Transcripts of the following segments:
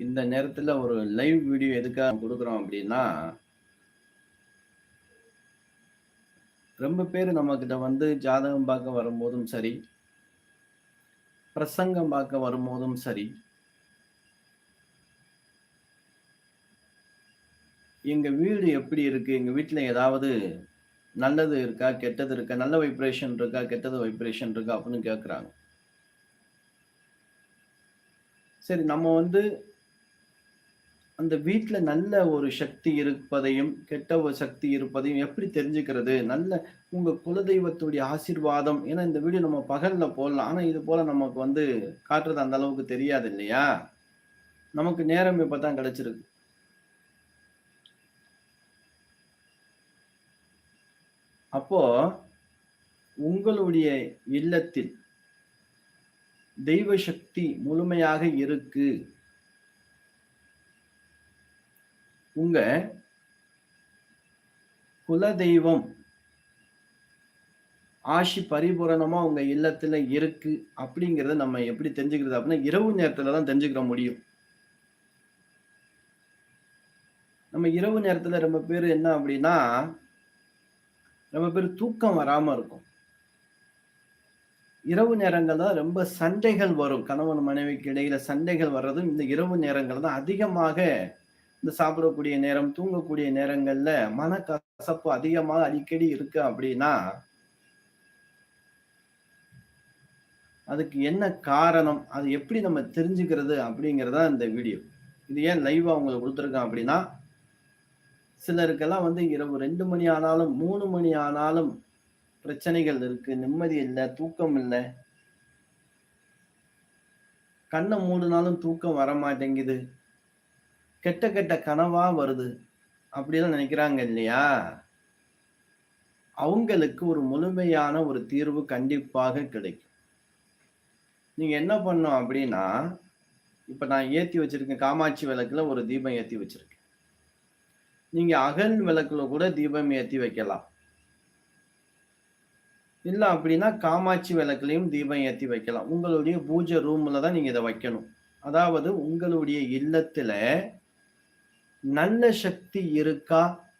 இந்த நேரத்துல ஒரு லைவ் வீடியோ எதுக்காக கொடுக்குறோம் அப்படின்னா ரொம்ப பேர் நம்ம கிட்ட வந்து ஜாதகம் பார்க்க வரும்போதும் சரி பிரசங்கம் பார்க்க வரும்போதும் சரி எங்க வீடு எப்படி இருக்கு? எங்க வீட்ல ஏதாவது நல்லது இருக்கா? கெட்டது இருக்கா? நல்ல வைப்ரேஷன் இருக்கா? கெட்டது வைப்ரேஷன் இருக்கா? அப்படின்னு கேட்குறாங்க. சரி நம்ம வந்து அந்த வீட்ல நல்ல ஒரு சக்தி இருப்பதையும், கெட்ட ஒரு சக்தி இருப்பதையும் எப்படி தெரிஞ்சுக்கிறது? நல்ல உங்க குலதெய்வத்துடைய ஆசீர்வாதம் ஏன்னா இந்த வீடியோ நம்ம பகல்ல போடலாம். ஆனா இது போல நமக்கு வந்து காட்டுறது அந்த அளவுக்கு தெரியாது இல்லையா? நமக்கு நேரம் இப்பதான் கிடைச்சிருக்கு. அப்போ உங்களுடைய இல்லத்தில் தெய்வ சக்தி முழுமையாக இருக்கு. உங்க குலதெய்வம் ஆசி பரிபூரணமா உங்க இல்லத்துல இருக்கு அப்படிங்கிறத நம்ம எப்படி தெரிஞ்சுக்கிறது அப்படின்னா, இரவு நேரத்துல தான் தெரிஞ்சுக்கிற முடியும். நம்ம இரவு நேரத்துல ரொம்ப பேர் என்ன அப்படின்னா ரொம்ப பேர் தூக்கம் வராம இருக்கும். இரவு நேரங்கள் தான் ரொம்ப சண்டைகள் வரும். கணவன் மனைவிக்கு இடையில சண்டைகள் வர்றதும் இந்த இரவு நேரங்கள் தான் அதிகமாக இந்த சாப்பிடக்கூடிய நேரம், தூங்கக்கூடிய நேரங்கள்ல மனக்கசப்பு அதிகமாக அடிக்கடி இருக்கு அப்படின்னா அதுக்கு என்ன காரணம்? அது எப்படி நம்ம தெரிஞ்சுக்கிறது? அப்படிங்கிறதா இந்த வீடியோ. இது ஏன் லைவா உங்களுக்கு கொடுத்துருக்கேன் அப்படின்னா, சிலருக்கெல்லாம் வந்து இரவு ரெண்டு மணி ஆனாலும், மூணு மணி ஆனாலும் பிரச்சனைகள் இருக்கு. நிம்மதி இல்லை தூக்கம் இல்லை கண்ணை மூடுனாலும் தூக்கம் வர மாட்டேங்குது கெட்ட கெட்ட கனவா வருது. அப்படிலாம் நினைக்கிறாங்க இல்லையா? அவங்களுக்கு ஒரு முழுமையான ஒரு தீர்வு கண்டிப்பாக கிடைக்கும். நீங்க என்ன பண்ணும் அப்படின்னா, இப்ப நான் ஏத்தி வச்சிருக்கேன் காமாட்சி விளக்குல ஒரு தீபம் ஏத்தி வச்சிருக்கேன். நீங்க அகல் விளக்குல கூட தீபம் ஏத்தி வைக்கலாம். இல்ல அப்படின்னா காமாட்சி விளக்குலையும் தீபம் ஏத்தி வைக்கலாம். உங்களுடைய பூஜை ரூம்ல தான் நீங்க இதை வைக்கணும். அதாவது உங்களுடைய இல்லத்துல நல்ல சக்தி இருக்கா?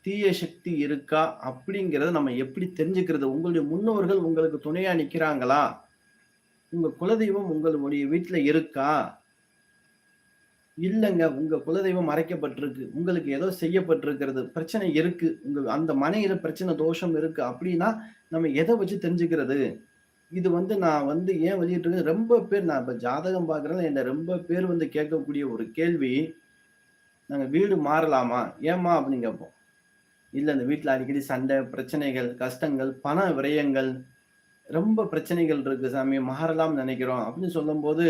தீய சக்தி இருக்கா? அப்படிங்கிறத நம்ம எப்படி தெரிஞ்சுக்கிறது? உங்களுடைய முன்னோர்கள் உங்களுக்கு துணையா நிற்கிறாங்களா உங்க குலதெய்வம் உங்களுடைய வீட்டில் இருக்கா? இல்லைங்க உங்க குலதெய்வம் மறைக்கப்பட்டிருக்கு. உங்களுக்கு ஏதோ செய்யப்பட்டிருக்கிறது. பிரச்சனை இருக்கு. உங்க அந்த மனையில பிரச்சனை தோஷம் இருக்கு அப்படின்னா, நம்ம எதை வச்சு தெரிஞ்சுக்கிறது? இது வந்து நான் வந்து ஏன் வெளியிட்டு ரொம்ப பேர் நான் இப்ப ஜாதகம் பார்க்குறேன் என்ன ரொம்ப பேர் வந்து கேட்கக்கூடிய ஒரு கேள்வி, நாங்கள் வீடு மாறலாமா? ஏம்மா அப்படின்னு கேட்போம். இல்லை இந்த வீட்டில் அடிக்கடி சண்டை, பிரச்சனைகள், கஷ்டங்கள், பண விரயங்கள், ரொம்ப பிரச்சனைகள் இருக்கு சாமி. மாறலாம்னு நினைக்கிறோம் அப்படின்னு சொல்லும்போது,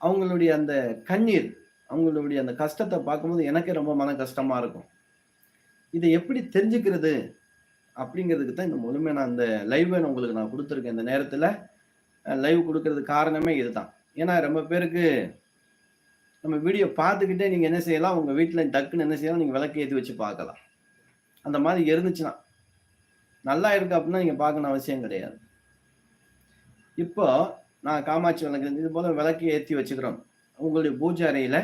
அவங்களுடைய அந்த கண்ணீர், அவங்களுடைய அந்த கஷ்டத்தை பார்க்கும்போது எனக்கே ரொம்ப மன கஷ்டமா இருக்கும். இதை எப்படி தெரிஞ்சுக்கிறது? அப்படிங்கிறதுக்கு தான் இந்த முழுமையா நான் அந்த லைவை நான் உங்களுக்கு நான் கொடுத்துருக்கேன் இந்த நேரத்தில் லைவ் குடுக்குறதுக்கு காரணமே இதுதான். ஏன்னா ரொம்ப பேருக்கு நம்ம வீடியோ பார்த்துக்கிட்டே நீங்க என்ன செய்யலாம், உங்க வீட்டில் டக்குன்னு என்ன செய்யலாம், நீங்க விளக்கு ஏற்றி வச்சு பார்க்கலாம். அந்த மாதிரி இருந்துச்சுன்னா. நல்லா இருக்கு அப்படின்னா நீங்க பார்க்கணும்னு அவசியம் கிடையாது. இப்போ நான் காமாட்சி விளக்கு இது போல விளக்கு ஏற்றி வச்சுக்கிறோம். உங்களுடைய பூஜை அறையில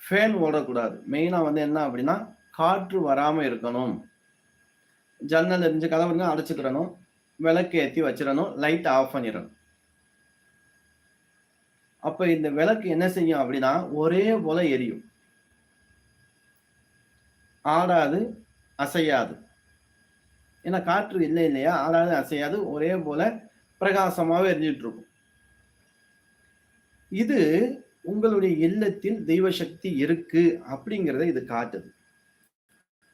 ஃபேன் ஓடக்கூடாது. மெயினாக வந்து என்ன அப்படின்னா, காற்று வராமல் இருக்கணும். ஜன்னல் இருந்து கதவுனா அடைச்சிக்கிறணும் விளக்கு ஏற்றி வச்சிடணும் லைட் ஆஃப் பண்ணிடணும் அப்ப இந்த விளக்கு என்ன செய்யும் அப்படின்னா, ஒரே போல எரியும். ஆடாது, அசையாது. ஏன்னா காற்று இல்லை இல்லையா? ஆடாது, அசையாது. ஒரே போல பிரகாசமாவே எரிஞ்சிட்டு இருக்கும். இது உங்களுடைய இல்லத்தில் தெய்வ சக்தி இருக்கு அப்படிங்கிறத இது காட்டுது.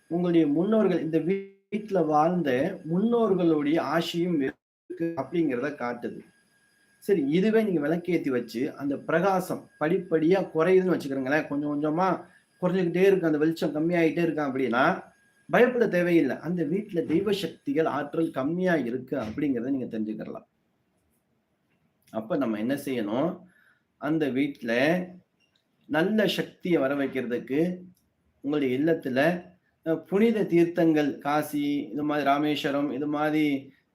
உங்களுடைய முன்னோர்கள் இந்த வீட்டுல வாழ்ந்த முன்னோர்களுடைய ஆசியும் இருக்கு அப்படிங்கிறத காட்டுது. சரி இதுவே நீங்க விளக்கேத்தி வச்சு, அந்த பிரகாசம் படிப்படியா குறையுதுன்னு வச்சுக்கிறோங்களேன் கொஞ்சம் கொஞ்சமா குறைஞ்சுக்கிட்டே இருக்கு. அந்த வெளிச்சம் கம்மியாயிட்டே இருக்கான் அப்படின்னா, பயப்பட தேவையில்லை அந்த வீட்டுல தெய்வ சக்திகள் ஆற்றல் கம்மியா இருக்கு அப்படிங்கிறத நீங்க தெரிஞ்சுக்கிறலாம். அப்ப நம்ம என்ன செய்யணும்? அந்த வீட்டுல நல்ல சக்தியை வர வைக்கிறதுக்கு, உங்களுடைய இல்லத்துல புனித தீர்த்தங்கள் காசி, இது மாதிரி ராமேஸ்வரம் இது மாதிரி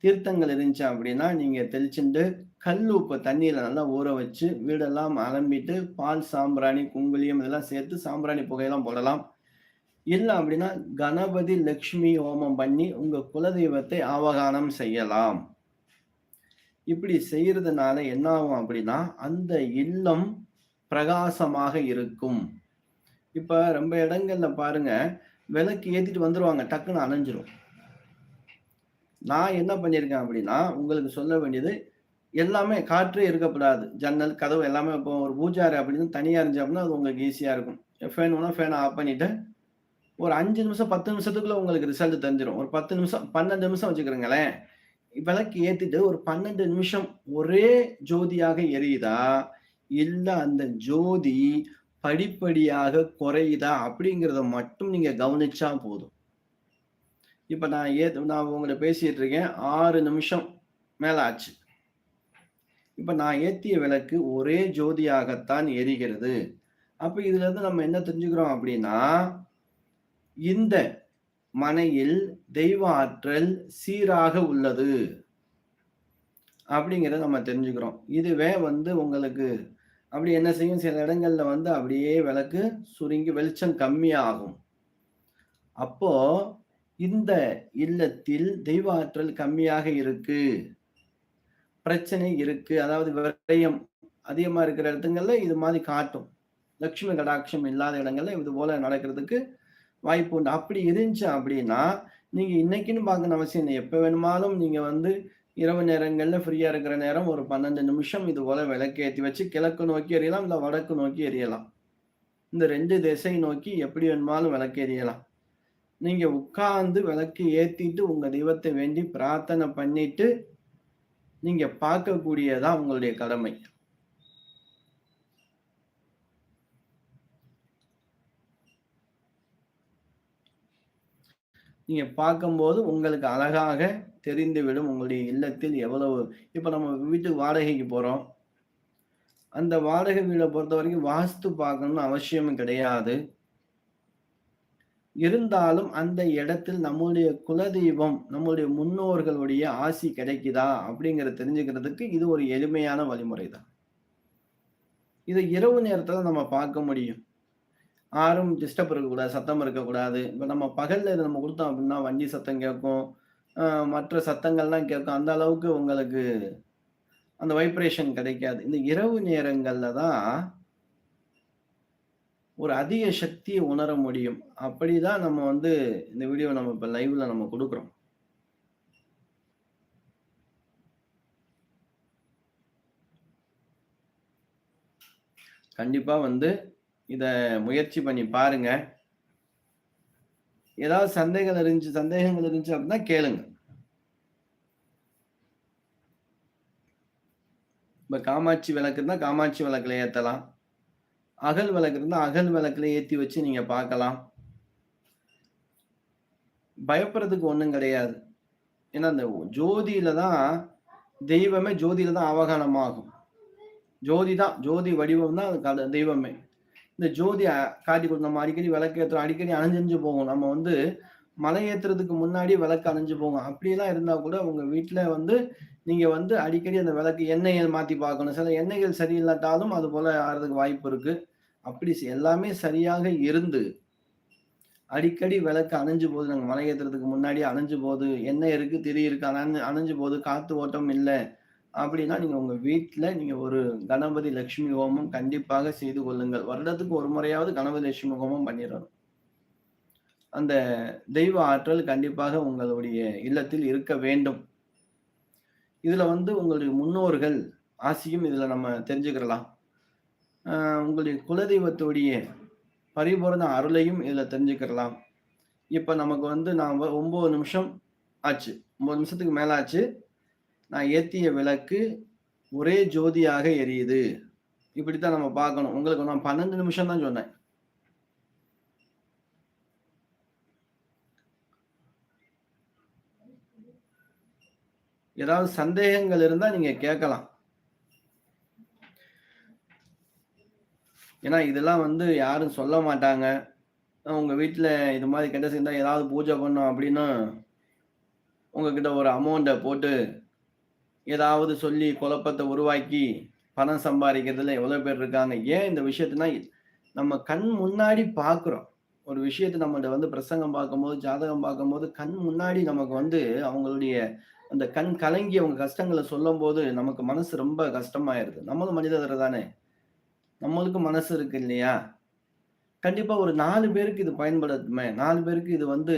தீர்த்தங்கள் இருந்துச்சு அப்படின்னா, நீங்க தெளிச்சுண்டு கல் உப்பு தண்ணியில் நல்லா ஊற வச்சு, வீடெல்லாம் அலம்பிட்டு, பால் சாம்பிராணி, குங்குலியம் இதெல்லாம் சேர்த்து சாம்பிராணி புகையெல்லாம் போடலாம். இல்லை அப்படின்னா, கணபதி, லக்ஷ்மி ஹோமம் பண்ணி உங்கள் குலதெய்வத்தை ஆவகானம் செய்யலாம். இப்படி செய்யறதுனால என்ன ஆகும் அப்படின்னா, அந்த இல்லம் பிரகாசமாக இருக்கும். இப்போ ரொம்ப இடங்கள்ல பாருங்க, விளக்கு ஏற்றிட்டு வந்துடுவாங்க டக்குன்னு அணைஞ்சிரும். நான் என்ன பண்ணியிருக்கேன் அப்படின்னா, உங்களுக்கு சொல்ல வேண்டியது, எல்லாமே காற்றே இருக்கக்கூடாது. ஜன்னல், கதவு எல்லாமே இப்போ ஒரு பூஜாரி அப்படின்னு தனியாக இருந்துச்சு அப்படின்னா, அது உங்களுக்கு ஈஸியாக இருக்கும். ஃபேன் வேணா ஃபேனை ஆஃப் பண்ணிவிட்டு ஒரு அஞ்சு நிமிஷம், 10 நிமிஷத்துக்குள்ள உங்களுக்கு ரிசல்ட் தெரிஞ்சிடும் ஒரு 10 நிமிஷம், 12 நிமிஷம் வச்சுக்கிறீங்களேன் விளக்கு ஏற்றிட்டு ஒரு 12 நிமிஷம் ஒரே ஜோதியாக எரியுதா? இல்லை அந்த ஜோதி படிப்படியாக குறையுதா? அப்படிங்கிறத மட்டும் நீங்கள் கவனிச்சா போதும். இப்போ நான் ஏ நான் உங்கள்கிட்ட பேசிகிட்டு இருக்கேன். ஆறு நிமிஷம் மேலே ஆச்சு. இப்போ நான் ஏத்திய விளக்கு ஒரே ஜோதியாகத்தான் எரிகிறது. அப்போ இதுலேருந்து நம்ம என்ன தெரிஞ்சுக்கிறோம் அப்படின்னா, இந்த மனையில் தெய்வ ஆற்றல் சீராக உள்ளது. அப்படிங்கிறத நம்ம தெரிஞ்சுக்கிறோம். இதுவே வந்து உங்களுக்கு அப்படி என்ன செய்யும், சில இடங்கள்ல வந்து அப்படியே விளக்கு சுருங்கி வெளிச்சம் கம்மியாகும். அப்போ இந்த இல்லத்தில் தெய்வ ஆற்றல் கம்மியாக இருக்கு. பிரச்சனை இருக்கு. அதாவது விரயம் அதிகமா இருக்கிற இடத்துங்கள்ல இது மாதிரி காட்டும். லட்சுமி கடாட்சம் இல்லாத இடங்கள்ல இது போல நடக்கிறதுக்கு வாய்ப்பு உண்டு. அப்படி இருந்துச்சு அப்படின்னா, நீங்க இன்னைக்குன்னு பார்க்கணும் அவசியம் இல்லை எப்ப வேணுமாலும் நீங்க வந்து இரவு நேரங்கள்ல ஃப்ரீயா இருக்கிற நேரம் ஒரு 12 நிமிஷம் இது போல விளக்கேற்றி வச்சு கிழக்கு நோக்கி எறியலாம் இல்ல வடக்கு நோக்கி எரியலாம். இந்த ரெண்டு திசை நோக்கி எப்படி வேணுமாலும் விளக்கு எறியலாம் நீங்க உட்கார்ந்து விளக்கு ஏத்திட்டு உங்க தெய்வத்தை வேண்டி பிரார்த்தனை பண்ணிட்டு, நீங்க பார்க்கக்கூடியதான் உங்களுடைய கடமை. நீங்க பார்க்கும்போது உங்களுக்கு அழகாக தெரிந்துவிடும் உங்களுடைய இல்லத்தில் எவ்வளவு இப்ப நம்ம வீட்டுக்கு வாடகைக்கு போறோம். அந்த வாடகை வீட பொறுத்தவரைக்கும் வாஸ்து பார்க்கணும்னு அவசியம் கிடையாது. இருந்தாலும் அந்த இடத்தில் நம்முடைய குலதெய்வம், நம்முடைய முன்னோர்களுடைய ஆசி கிடைக்குதா? அப்படிங்கிறத தெரிஞ்சுக்கிறதுக்கு இது ஒரு எளிமையான வழிமுறை தான். இதை இரவு நேரத்தில் நம்ம பார்க்க முடியும். யாரும் டிஸ்டர்ப் இருக்கக்கூடாது, சத்தம் இருக்கக்கூடாது. இப்போ நம்ம பகலில் இதை நம்ம கொடுத்தோம் அப்படின்னா, வண்டி சத்தம் கேட்கும். மற்ற சத்தங்கள்லாம் கேட்கும். அந்த அளவுக்கு உங்களுக்கு அந்த வைப்ரேஷன் கிடைக்காது. இந்த இரவு நேரங்களில் தான் ஒரு அதிக சக்தியை உணர முடியும். அப்படிதான் நம்ம வந்து இந்த வீடியோ நம்ம இப்ப லைவ்ல நம்ம கொடுக்குறோம் கண்டிப்பா வந்து இத முயற்சி பண்ணி பாருங்க. ஏதாவது சந்தேகம் இருந்துச்சு சந்தேகங்கள் இருந்துச்சு அப்படின்னா கேளுங்க. இப்ப காமாட்சி விளக்குன்னா காமாட்சி விளக்குல ஏத்தலாம். அகல் விளக்கு இருந்தால் அகல் விளக்குல ஏற்றி வச்சு நீங்கள் பார்க்கலாம். பயப்படுறதுக்கு ஒன்றும் கிடையாது. ஏன்னா, அந்த ஜோதியில தான் தெய்வமே ஜோதியில தான் அவகானமாகும் ஜோதி தான் ஜோதி வடிவம் தான் கட தெய்வமே. இந்த ஜோதி காட்டி கொடுத்து நம்ம அடிக்கடி விளக்கு ஏற்றுறோம் அடிக்கடி அணைஞ்சு போகும். நம்ம வந்து மலை ஏற்றுறதுக்கு முன்னாடி விளக்கு அணைஞ்சு போகும். அப்படியெல்லாம் இருந்தால் கூட உங்கள் வீட்டில் வந்து நீங்கள் வந்து அடிக்கடி அந்த விளக்கு எண்ணெய்கள் மாற்றி பார்க்கணும். சில எண்ணெய்கள் சரியில்லாட்டாலும் அது போல் ஆறதுக்கு வாய்ப்பு இருக்குது அப்படி எல்லாமே சரியாக இருந்து, அடிக்கடி விளக்கு அணைஞ்சு போகுது. நாங்கள் மலை ஏற்றுறதுக்கு முன்னாடி அணைஞ்சு போகுது. என்ன இருக்கு, திரி இருக்கு. அணைஞ்சு அணைஞ்சு போகுது. காற்று ஓட்டம் இல்லை அப்படின்னா நீங்க உங்க வீட்டில் நீங்க ஒரு கணபதி லட்சுமி ஹோமம் கண்டிப்பாக செய்து கொள்ளுங்கள். வருடத்துக்கு ஒரு முறையாவது கணபதி லட்சுமி ஹோமம் பண்ணிடணும் அந்த தெய்வ ஆற்றல் கண்டிப்பாக உங்களுடைய இல்லத்தில் இருக்க வேண்டும். இதுல வந்து உங்களுடைய முன்னோர்கள் ஆசியும் இதுல நம்ம தெரிஞ்சுக்கிறலாம். உங்களுடைய குலதெய்வத்துடைய பரிபூரண அருளையும் இதில் தெரிஞ்சுக்கிறலாம். இப்போ நமக்கு வந்து நான் ஒம்பது நிமிஷம் ஆச்சு. ஒம்பது நிமிஷத்துக்கு மேலே ஆச்சு. நான் ஏற்றிய விளக்கு ஒரே ஜோதியாக எரியுது. இப்படி தான் நம்ம பார்க்கணும். உங்களுக்கு நான் 12 நிமிஷம் தான் சொன்னேன். ஏதாவது சந்தேகங்கள் இருந்தால் நீங்கள் கேட்கலாம். ஏன்னா, இதெல்லாம் வந்து யாரும் சொல்ல மாட்டாங்க. உங்கள் வீட்டில் இது மாதிரி கெட்ட சேர்ந்தால் ஏதாவது பூஜை பண்ணோம் அப்படின்னா, உங்ககிட்ட ஒரு அமௌண்ட்டை போட்டு ஏதாவது சொல்லி குழப்பத்தை உருவாக்கி பணம் சம்பாதிக்கிறதுல எவ்வளோ பேர் இருக்காங்க. ஏன் இந்த விஷயத்தினா நம்ம கண் முன்னாடி பார்க்குறோம். ஒரு விஷயத்த நம்மள்ட்ட வந்து பிரசங்கம் பார்க்கும்போது, ஜாதகம் பார்க்கும்போது, கண் முன்னாடி நமக்கு வந்து அவங்களுடைய அந்த கண் கலங்கி அவங்க கஷ்டங்களை சொல்லும்போது, நமக்கு மனசு ரொம்ப கஷ்டமாயிருது. நம்மளும் மனிதர் தானே! நம்மளுக்கும் மனசு இருக்கு இல்லையா? கண்டிப்பா ஒரு நாலு பேருக்கு இது பயன்படட்டுமே! 4 பேருக்கு இது வந்து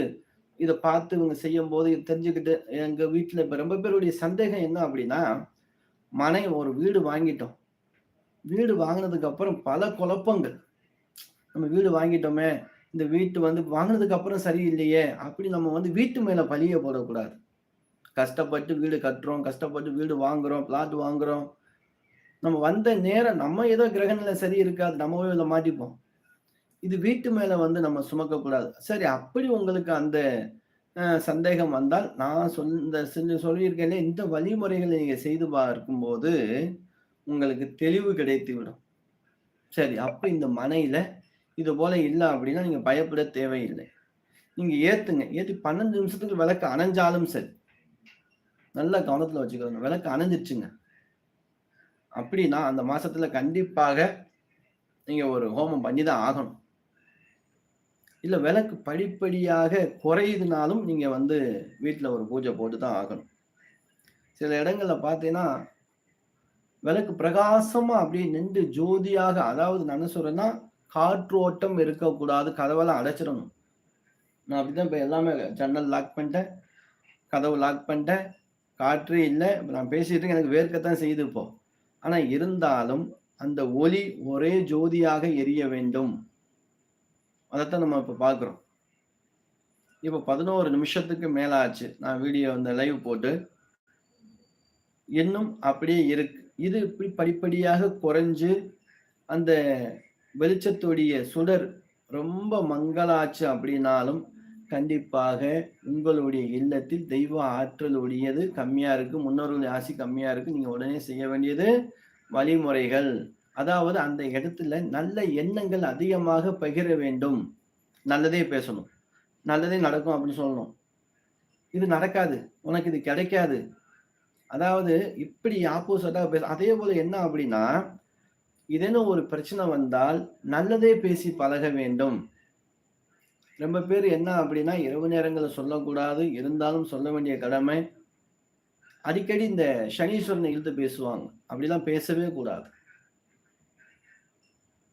இதை பார்த்து இவங்க செய்யும் போது தெரிஞ்சுக்கிட்டு எங்க வீட்டுல இப்ப ரொம்ப பேருடைய சந்தேகம் என்ன அப்படின்னா மனை ஒரு வீடு வாங்கிட்டோம். வீடு வாங்கினதுக்கு அப்புறம் பல குழப்பங்கள். நம்ம வீடு வாங்கிட்டோமே! இந்த வீட்டு வந்து வாங்கினதுக்கு அப்புறம் சரியில்லையே! அப்படி நம்ம வந்து வீட்டு மேல பழிய போடக்கூடாது. கஷ்டப்பட்டு வீடு கட்டுறோம், கஷ்டப்பட்டு வீடு வாங்குறோம், பிளாட் வாங்குறோம். நம்ம வந்த நேரம் நம்ம ஏதோ கிரகநிலை சரி இருக்காது. நம்ம போய் இதுல மாட்டிப்போம். இது வீட்டு மேல வந்து நம்ம சுமக்கக்கூடாது. சரி அப்படி உங்களுக்கு அந்த சந்தேகம் வந்தால், நான் சொல் இந்த செஞ்சு சொல்லியிருக்கேனே இந்த வழிமுறைகளை நீங்க செய்து பார்க்கும்போது, உங்களுக்கு தெளிவு கிடைத்து விடும் சரி அப்போ இந்த மனையில இது போல இல்லை அப்படின்னா நீங்க பயப்பட தேவையில்லை. நீங்க ஏத்துங்க. ஏத்தி 12 நிமிஷத்துக்கு விளக்கு அணைஞ்சாலும் சரி. நல்லா கவனத்துல வச்சுக்கோங்க. விளக்கு அணைஞ்சிருச்சுங்க. அப்படின்னா அந்த மாசத்துல கண்டிப்பாக நீங்க ஒரு ஹோமம் பண்ணி தான் ஆகணும். இல்ல விளக்கு படிப்படியாக குறையுதுனாலும், நீங்க வந்து வீட்டில் ஒரு பூஜை போட்டு தான் ஆகணும். சில இடங்கள்ல பார்த்தீங்கன்னா, விளக்கு பிரகாசமா அப்படியே நின்று ஜோதியாக அதாவது நான் சொல்கிறேன்னா சொல்றேன்னா, காற்றோட்டம் இருக்கக்கூடாது. கதவெல்லாம் அடைச்சிடணும் நான் அப்படிதான் இப்ப எல்லாமே ஜன்னல் லாக் பண்ணிட்டேன். கதவு லாக் பண்ணிட்டேன். காற்றே இல்லை இப்ப நான் பேசிட்டு எனக்கு வேர்க்கத்தான் செய்யுது இப்போ. ஆனா இருந்தாலும், அந்த ஒளி ஒரே ஜோதியாக எரிய வேண்டும். அதைத்தான் நம்ம இப்ப பார்க்குறோம். இப்போ பதினோரு நிமிஷத்துக்கு மேல ஆச்சு. நான் வீடியோ அந்த லைவ் போட்டு. இன்னும் அப்படியே இருக்கு. இது இப்படி படிப்படியாக குறைஞ்சு, அந்த வெளிச்சத்துடைய சுடர் ரொம்ப மங்கலாச்சு அப்படின்னாலும் கண்டிப்பாக உங்களுடைய இல்லத்தில் தெய்வ ஆற்றல் உடையது கம்மியா இருக்கு. முன்னோர்களுடைய ஆசி கம்மியா இருக்கு. நீங்க உடனே செய்ய வேண்டியது வழிமுறைகள். அதாவது அந்த இடத்துல நல்ல எண்ணங்கள் அதிகமாக பகிர வேண்டும். நல்லதே பேசணும். நல்லதே நடக்கும் அப்படின்னு சொல்லணும். இது நடக்காது. உனக்கு இது கிடைக்காது. அதாவது இப்படி ஆப்போசிட்டா பேச அதே போல என்ன அப்படின்னா ஏதேனும் ஒரு பிரச்சனை வந்தால், நல்லதே பேசி பழக வேண்டும். ரொம்ப பேர் என்ன அப்படின்னா இரவு நேரங்களை சொல்லக்கூடாது. இருந்தாலும் சொல்ல வேண்டிய கடமை. அடிக்கடி இந்த சனீஸ்வரனை இழுத்து பேசுவாங்க. அப்படிலாம் பேசவே கூடாது.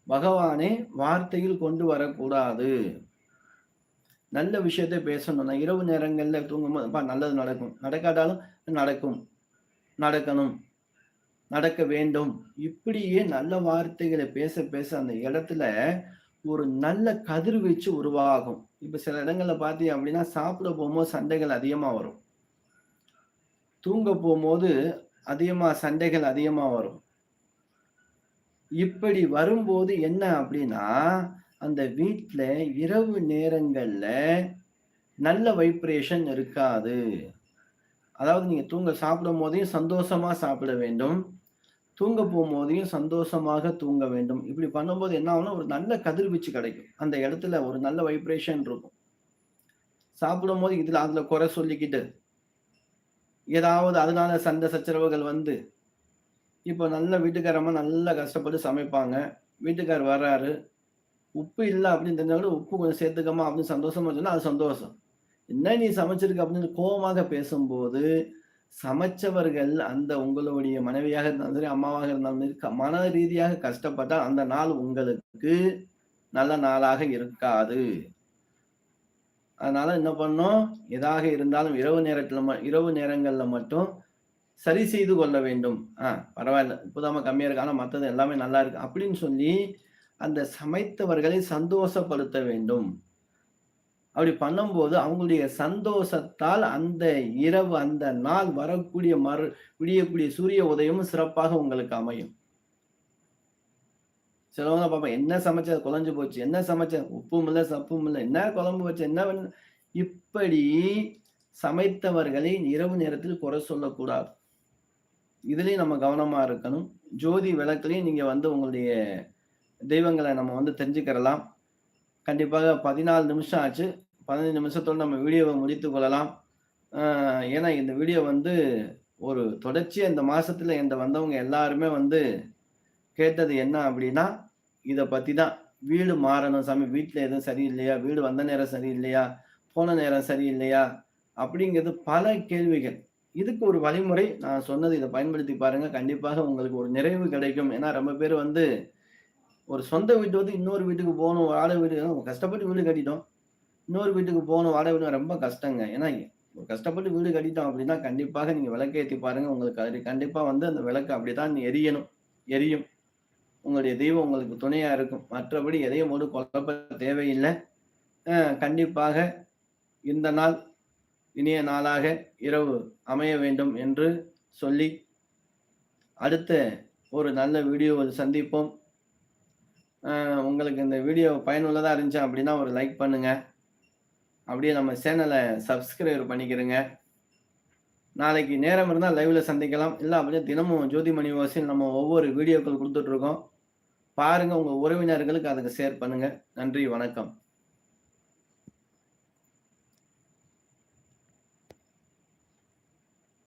பகவானே வார்த்தையில் கொண்டு வரக்கூடாது. நல்ல விஷயத்த பேசணும்னா இரவு நேரங்களில் தூங்கும்போது, "அப்பா நல்லது நடக்கும்." நடக்காட்டாலும் நடக்கும். நடக்கணும். நடக்க வேண்டும். இப்படியே நல்ல வார்த்தைகளை பேச, பேச அந்த இடத்துல ஒரு நல்ல கதிர்வீச்சு உருவாகும். இப்ப சில இடங்கள்ல பார்த்தீங்க அப்படின்னா சாப்பிட போகும்போது சண்டைகள் அதிகமா வரும். தூங்க போகும்போது அதிகமா சண்டைகள் அதிகமா வரும். இப்படி வரும்போது என்ன அப்படின்னா அந்த வீட்டில் இரவு நேரங்கள்ல நல்ல வைப்ரேஷன் இருக்காது. அதாவது நீங்க தூங்க சாப்பிடும் போதையும் சந்தோஷமா சாப்பிட வேண்டும். தூங்க போகும்போதையும் சந்தோஷமாக தூங்க வேண்டும். இப்படி பண்ணும்போது என்ன ஆகும்னா, ஒரு நல்ல கதிர்வீச்சு கிடைக்கும். அந்த இடத்துல ஒரு நல்ல வைப்ரேஷன் இருக்கும். சாப்பிடும்போது இதுல அதுல குறை சொல்லிக்கிட்டு ஏதாவது அதனால சண்டை சச்சரவுகள் வந்து, இப்போ நல்ல வீட்டுக்காரம்மா நல்லா கஷ்டப்பட்டு சமைப்பாங்க. வீட்டுக்காரர் வர்றாரு. உப்பு இல்லை அப்படின்னு தெரிஞ்சாலும் கூட, "உப்பு கொஞ்சம் சேர்த்துக்கம்மா" அப்படின்னு சந்தோஷமா சொன்னா அது சந்தோஷம். "என்ன நீ சமைச்சிருக்க?" அப்படின்னு கோபமாக பேசும்போது, சமைச்சவர்கள் அந்த உங்களுடைய மனைவியாக இருந்தாலும் சரி, அம்மாவாக இருந்தாலும் சரி, மன ரீதியாக கஷ்டப்பட்டா அந்த நாள் உங்களுக்கு நல்ல நாளாக இருக்காது. அதனால என்ன பண்ணோம் எதாக இருந்தாலும் இரவு நேரத்தில் ம இரவு நேரங்கள்ல மட்டும் சரி செய்து கொள்ள வேண்டும். "ஆ பரவாயில்ல உப்பு கம்மியாக கம்மியா இருக்கு. ஆனா எல்லாமே நல்லா இருக்கு." அப்படின்னு சொல்லி அந்த சமைத்தவர்களை சந்தோஷப்படுத்த வேண்டும். அப்படி பண்ணும்போது அவங்களுடைய சந்தோஷத்தால் அந்த இரவு, அந்த நாள் வரக்கூடிய மறு விடியக்கூடிய சூரிய உதயமும் சிறப்பாக உங்களுக்கு அமையும். சிலவங்க பாப்பா "என்ன சமைச்ச? குழஞ்சு போச்சு. என்ன சமைச்ச? உப்பும் இல்லை சப்பும் இல்லை என்ன குழம்பு வச்சு என்ன இப்படி சமைத்தவர்களை இரவு நேரத்தில் குறை சொல்லக்கூடாது. இதுலயும் நம்ம கவனமா இருக்கணும். ஜோதி விளக்குலையும் நீங்க வந்து உங்களுடைய தெய்வங்களை நம்ம வந்து தெரிஞ்சுக்கிறலாம். கண்டிப்பாக 14 நிமிஷம் ஆச்சு. 15 நிமிஷத்தோட நம்ம வீடியோவை முடித்துக் கொள்ளலாம். ஏன்னா இந்த வீடியோ வந்து ஒரு தொடர்ச்சி இந்த மாதத்தில் இந்த வந்தவங்க எல்லாருமே வந்து கேட்டது என்ன அப்படின்னா, இதை பற்றி தான். "வீடு மாறணும் சாமி. வீட்டில் எதுவும் சரியில்லையா? வீடு வந்த நேரம் சரியில்லையா? போன நேரம் சரியில்லையா?" அப்படிங்கிறது பல கேள்விகள். இதுக்கு ஒரு வழிமுறை நான் சொன்னது இதை பயன்படுத்தி பாருங்க. கண்டிப்பாக உங்களுக்கு ஒரு நிறைவு கிடைக்கும். ஏன்னா ரொம்ப பேர் வந்து ஒரு சொந்த வீடு வந்து இன்னொரு வீட்டுக்கு போகணும் வாடகை வீடு கஷ்டப்பட்டு வீடு கட்டிட்டோம். இன்னொரு வீட்டுக்கு போகணும் வாடகை வீடு ரொம்ப கஷ்டங்க. ஏன்னா ஒரு கஷ்டப்பட்டு வீடு கட்டிட்டோம் அப்படின்னா, கண்டிப்பாக நீங்கள் விளக்கேத்தி பாருங்க. உங்களுக்கு அது கண்டிப்பாக வந்து அந்த விளக்கு அப்படித்தான் எரியணும். எரியும். உங்களுடைய தெய்வம் உங்களுக்கு துணையாக இருக்கும். மற்றபடி எதையும் ஒரு குழப்ப தேவையில்லை கண்டிப்பாக இந்த நாள் இனிய நாளாக இரவு அமைய வேண்டும் என்று சொல்லி, அடுத்த ஒரு நல்ல வீடியோவில் சந்திப்போம். உங்களுக்கு இந்த வீடியோ பயனுள்ளதாக இருந்துச்சு அப்படின்னா, ஒரு லைக் பண்ணுங்கள் அப்படியே நம்ம சேனலை சப்ஸ்கிரைப் பண்ணிக்கிறேங்க நாளைக்கு நேரம் இருந்தால் லைவில் சந்திக்கலாம். இல்லை அப்படியே தினமும் ஜோதிமணி வாசியில் நம்ம ஒவ்வொரு வீடியோக்கள் கொடுத்துட்ருக்கோம் பாருங்கள் உங்கள் உறவினர்களுக்கு அதுக்கு ஷேர் பண்ணுங்கள் நன்றி, வணக்கம்.